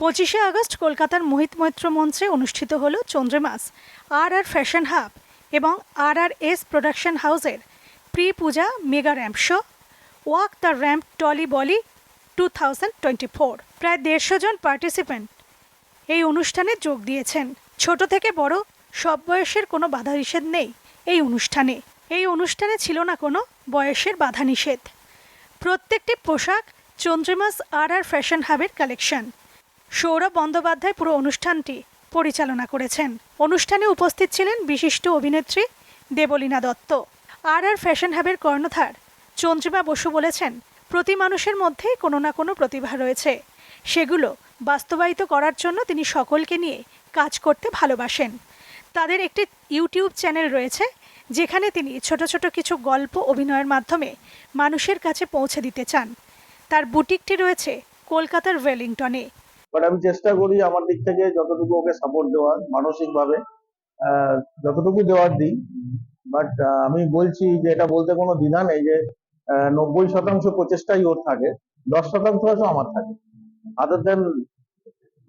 পঁচিশে আগস্ট কলকাতার মোহিত মৈত্র মঞ্চে অনুষ্ঠিত হল চন্দ্রমাস, আর আর ফ্যাশন হাব এবং আর আর এস প্রোডাকশন হাউসের pre puja mega ramp show, walk the ramp Tolly Bolly two thousand twenty four. প্রায় দেড়শো জন পার্টিসিপেন্ট এই অনুষ্ঠানে যোগ দিয়েছেন। ছোট থেকে বড়, সব বয়সের কোনো বাধা নিষেধ নেই এই অনুষ্ঠানে। এই অনুষ্ঠানে ছিল না কোনো বয়সের বাধা নিষেধ প্রত্যেকটি পোশাক চন্দ্রিমাস আর আর ফ্যাশন হাবের কালেকশন। সৌরভ বন্দ্যোপাধ্যায় পুরো অনুষ্ঠানটি পরিচালনা করেছেন। অনুষ্ঠানে উপস্থিত ছিলেন বিশিষ্ট অভিনেত্রী Debolina Dutta. R R fashion হাবের কর্ণধার চন্দ্রিমা বসু বলেছেন, প্রতি মানুষের মধ্যে কোনো না কোনো প্রতিভা রয়েছে। সেগুলো বাস্তবায়িত করার জন্য তিনি সকলকে নিয়ে কাজ করতে ভালোবাসেন। তাদের একটি ইউটিউব চ্যানেল রয়েছে, যেখানে তিনি ছোট ছোট কিছু গল্প অভিনয়ের মাধ্যমে মানুষের কাছে পৌঁছে দিতে চান। তার বুটিকটি রয়েছে কলকাতার ওয়েলিংটনে। বাট আমি চেষ্টা করি আমার দিক থেকে যতটুকু ওকে সাপোর্ট দেওয়ার মানসিক ভাবে যতটুকু দেওয়ার দিই বাট আমি বলছি যে এটা বলতে কোনো দ্বিধা নেই যে নব্বই শতাংশ প্রচেষ্টাই ওর থাকে, দশ শতাংশ হয়তো আমার থাকে। আদার দেন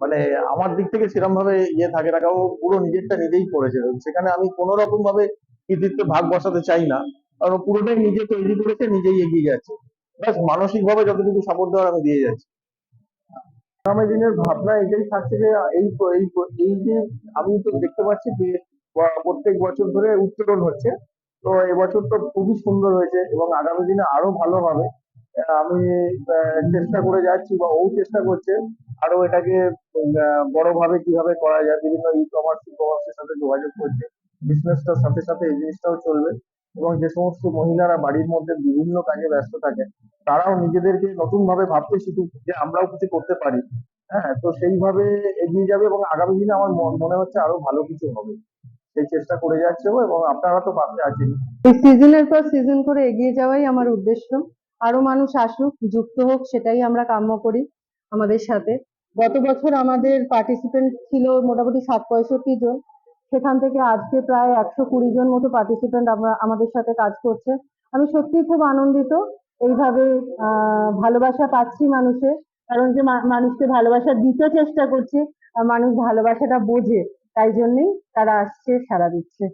মানে আমার দিক থেকে সেরকম ভাবে ইয়ে থাকে না, কারণ পুরো নিজেরটা নিজেই করেছে। সেখানে আমি কোনো রকম ভাবে কৃতিত্বে ভাগ বসাতে চাই না, কারণ পুরোটাই নিজে তৈরি করেছে, নিজেই এগিয়ে যাচ্ছে। ব্যাস মানসিক ভাবে যতটুকু সাপোর্ট দেওয়ার আমি দিয়ে যাচ্ছি। আগামী দিনের ভাবনা এটাই থাকছে যে এই এই যে আমি তো দেখতে পাচ্ছি যে প্রত্যেক বছর ধরে উত্তরণ হচ্ছে। তো এবছর তো খুবই সুন্দর হয়েছে এবং আগামী দিনে আরও ভালো হবে। আমি চেষ্টা করে যাচ্ছি বা ও চেষ্টা করছে আরও এটাকে বড়ভাবে কীভাবে করা যায়, বিভিন্ন ই কমার্স ই কমার্সের সাথে যোগাযোগ করছে। বিজনেসটার সাথে সাথে এই জিনিসটাও চলবে। এবং যে সমস্ত মহিলারা বাড়ির মধ্যে বিভিন্ন কাজে ব্যস্ত থাকে, তারাও নিজেদেরকে নতুন ভাবে ভাবতে শিখুক যে আমরাও কিছু করতে পারি। হ্যাঁ তো সেইভাবে এগিয়ে যাবে এবং আগামী দিনে আমার মনে হচ্ছে আরও ভালো কিছু হবে। সেই চেষ্টা করে যাচ্ছে এবং আপনারা তো পাশে আছেন। এই সিজনের পর সিজন করে এগিয়ে যাওয়াই আমার উদ্দেশ্য। আরও মানুষ আসুক, যুক্ত হোক, সেটাই আমরা কাম্য করি আমাদের সাথে। গত বছর আমাদের পার্টিসিপেন্ট ছিল মোটামুটি সাত পঁয়ষট্টি জন। সেখান থেকে আজকে প্রায় একশো কুড়ি জন মতো পার্টিসিপেন্ট আমরা, আমাদের সাথে কাজ করছে। আমি সত্যি খুব আনন্দিত, এইভাবে ভালোবাসা পাচ্ছি মানুষের কারণ যে মানুষকে ভালোবাসা দিতে চেষ্টা করছে মানুষ ভালোবাসাটা বোঝে, তাই জন্যই তারা আসছে সারা দিচ্ছে।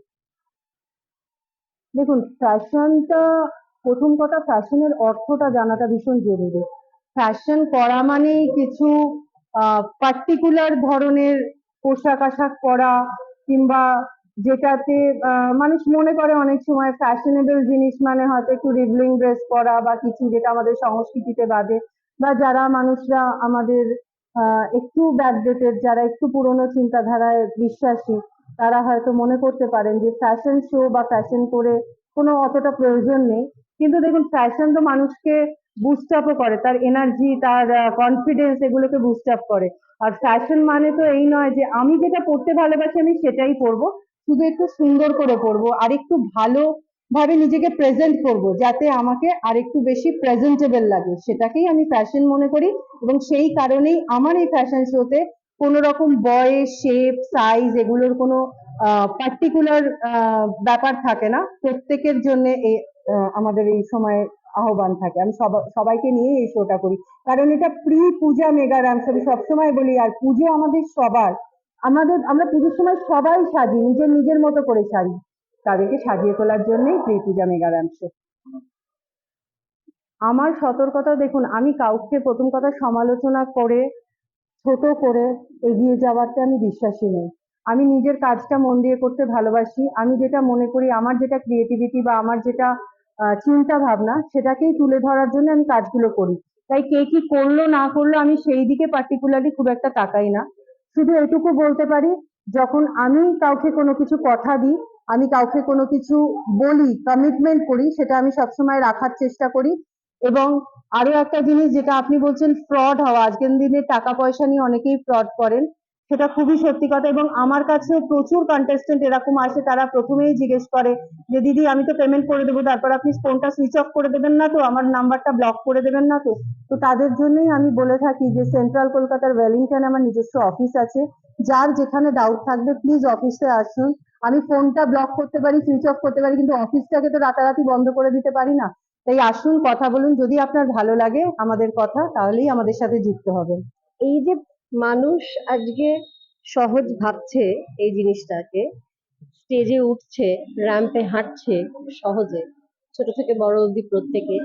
দেখুন ফ্যাশনটা প্রথম কথা ফ্যাশনের অর্থটা জানাটা ভীষণ জরুরি। ফ্যাশন করা মানেই কিছু পার্টিকুলার ধরনের পোশাক আশাক পরা কিংবা যেটাতে মানুষ মনে করে অনেক সময় ফ্যাশনেবল জিনিস মানে হয়তো একটু রিভলিং ড্রেস পরা বা কিছু যেটা আমাদের সংস্কৃতিতে বাদে বা যারা মানুষরা আমাদের একটু ব্যাকডেটেড যারা একটু পুরনো চিন্তাধারায় বিশ্বাসী, তারা হয়তো মনে করতে পারেন যে ফ্যাশন শো বা ফ্যাশন করে কোনো অতটা প্রয়োজন নেই। কিন্তু দেখুন ফ্যাশন তো মানুষকে বুস্ট আপও করে। তার এনার্জি তার কনফিডেন্স এগুলোকে বুস্ট আপ করে। আর ফ্যাশন মানে তো এই নয় যে আমি যেটা পড়তে ভালোবাসি আমি সেটাই পরবো। শুধু একটু সুন্দর করে পরবো, আর একটু ভালো ভাবে নিজেকে প্রেজেন্ট করব, যাতে আমাকে আর একটু বেশি প্রেজেন্টেবল লাগে। সেটাকেই আমি ফ্যাশন মনে করি এবং সেই কারণেই আমার এই ফ্যাশন শোতে কোনো রকম বয়স শেপ সাইজ এগুলোর কোনো পার্টিকুলার ব্যাপার থাকে না। প্রত্যেকের জন্য আমাদের এই সময় আহ্বান থাকে। আমি সবা- সবাইকে নিয়ে এই শোটা করি। কারণ এটা প্রি পূজা মেগা র্যাম্প আমি সবসময় বলি, আর পুজো আমাদের সবার। আমাদের, আমরা পুজোর সময় সবাই সাজি নিজের নিজের মতো করে সাজি। তাদেরকে সাজিয়ে তোলার জন্যই pre Puja mega ramp show আমার সতর্কতা দেখুন, আমি কাউকে প্রথম কথা সমালোচনা করে, ছোট করে এগিয়ে যাওয়াতে আমি বিশ্বাসী নই। আমি নিজের কাজটা মন দিয়ে করতে ভালোবাসি। আমি যেটা মনে করি, আমার যেটা ক্রিয়েটিভিটি বা আমার যেটা চিন্তা ভাবনা সেটাকেই তুলে ধরার জন্য আমি কাজগুলো করি। তাই কে কি করল না করল আমি সেই দিকে পার্টিকুলারলি খুব একটা তাকাই না। শুধু এটুকু বলতে পারি, যখন আমি কাউকে কোনো কিছু কথা দিই, আমি কাউকে কোনো কিছু বলি কমিটমেন্ট করি, সেটা আমি সবসময় রাখার চেষ্টা করি। এবং আরও একটা জিনিস যেটা আপনি বলছেন ফ্রড হওয়া। আজকের দিনে টাকা পয়সা নিয়ে অনেকেই ফ্রড করেন। সেটা খুবই সত্যি কথা এবং আমার কাছেও প্রচুর কন্টেস্টেন্ট এরকম আসে, তারা প্রথমেই জিজ্ঞেস করে যে, দিদি, আমি তো পেমেন্ট করে দেবো, তারপর আপনি ফোনটা সুইচ অফ করে দেবেন না তো? আমার নাম্বারটা ব্লক করে দেবেন না তো? তো তাদের জন্যই আমি বলে থাকি যে সেন্ট্রাল কলকাতার ওয়েলিংটনে আমার নিজস্ব অফিস আছে। যার যেখানে ডাউট থাকবে প্লিজ অফিসে আসুন। আমি ফোনটা ব্লক করতে পারি সুইচ অফ করতে পারি, কিন্তু অফিসটাকে তো রাতারাতি বন্ধ করে দিতে পারি না। তাই আসুন, কথা বলুন। যদি আপনার ভালো লাগে আমাদের কথা, তাহলেই আমাদের সাথে যুক্ত হবেন। এই যে মানুষ আজকে সহজ ভাবছে এই জিনিসটাকে। স্টেজে উঠছে র্যাম্পে হাঁটছে সহজে, ছোট থেকে বড় অবধি প্রত্যেকে।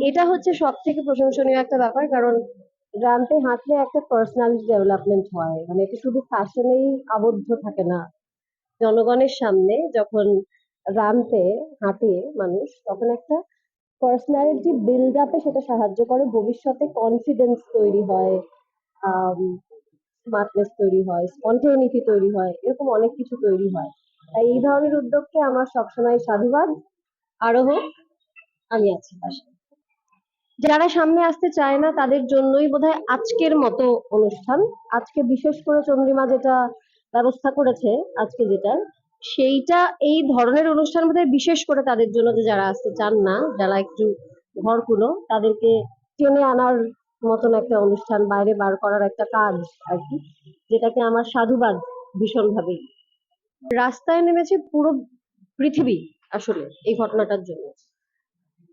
এটা হচ্ছে সব থেকে প্রশংসনীয় একটা ব্যাপার, কারণ র্যাম্পে হাঁটলে একটা পার্সোনালিটি ডেভেলপমেন্ট হয়। মানে এটা শুধু ফ্যাশনেই আবদ্ধ থাকে না। জনগণের সামনে যখন র্যাম্পে হাঁটে মানুষ, তখন একটা পার্সোনালিটি বিল্ড আপে সেটা সাহায্য করে। ভবিষ্যতে কনফিডেন্স তৈরি হয়। স্মার্টনেস তৈরি হয় স্পন্টেনিটি তৈরি হয়, এরকম অনেক কিছু তৈরি হয়। তাই এই ধরনের উদ্যোগকে আমার সবসময় সাধুবাদ। আরও হোক, আমি আছি পাশে। যারা সামনে আসতে চায় না, তাদের জন্যই বোধহয় আজকের মতো অনুষ্ঠান। আজকে বিশেষ করে চন্দ্রিমা যেটা ব্যবস্থা করেছে, আজকে যেটা, সেইটা, এই ধরনের অনুষ্ঠান বোধহয় বিশেষ করে তাদের জন্য যে যারা আসতে চান না, যারা একটু ঘরকুলো, তাদেরকে টেনে আনার মতন একটা অনুষ্ঠান, বাইরে বার করার একটা কাজ আর কি, যেটাকে আমার সাধুবাদ ভীষণ ভীষণভাবে। রাস্তায় নেমেছে পুরো পৃথিবী আসলে এই ঘটনাটার জন্য।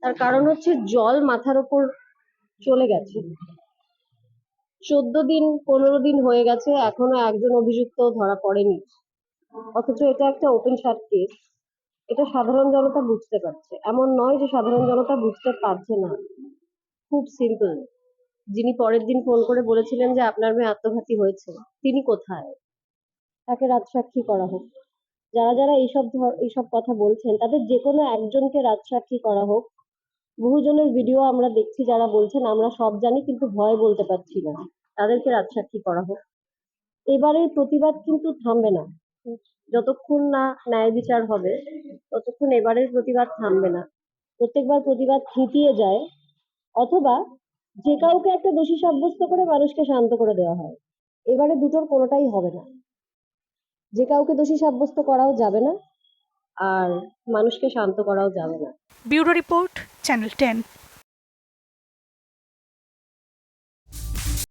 তার কারণ হচ্ছে জল মাথার ওপর চলে গেছে। চোদ্দ দিন, পনেরো দিন হয়ে গেছে, এখনও একজন অভিযুক্ত ধরা পড়েনি। অথচ এটা একটা ওপেন শার্ট কেস এটা সাধারণ জনতা বুঝতে পারছে। এমন নয় যে সাধারণ জনতা বুঝতে পারছে না। খুব সিম্পল যিনি পরের দিন ফোন করে বলেছিলেন যে আপনার মেয়ে আত্মঘাতী হয়েছে, তিনি কোথায়? তাকে রাজসাক্ষী করা হোক। যারা যারা এইসব এইসব কথা বলছেন, তাদের যে কোনো একজনকে রাজসাক্ষী করা হোক। বহুজনের ভিডিও আমরা দেখছি যারা বলছেন, আমরা সব জানি কিন্তু ভয় বলতে পারছি না। তাদেরকে রাজসাক্ষী করা হোক। এবারের প্রতিবাদ কিন্তু থামবে না। যতক্ষণ না ন্যায় বিচার হবে, ততক্ষণ এবারের প্রতিবাদ থামবে না। প্রত্যেকবার প্রতিবাদ থিতিয়ে যায়, অথবা যে কাউকে একটা দোষী সাব্যস্ত করে মানুষকে শান্ত করে দেওয়া হয়। এবারে দুটোর কোনোটাই হবে না। যে কাউকে দোষী সাব্যস্ত করাও যাবে না, আর মানুষকে শান্ত করাও যাবে না। Bureau report, channel ten.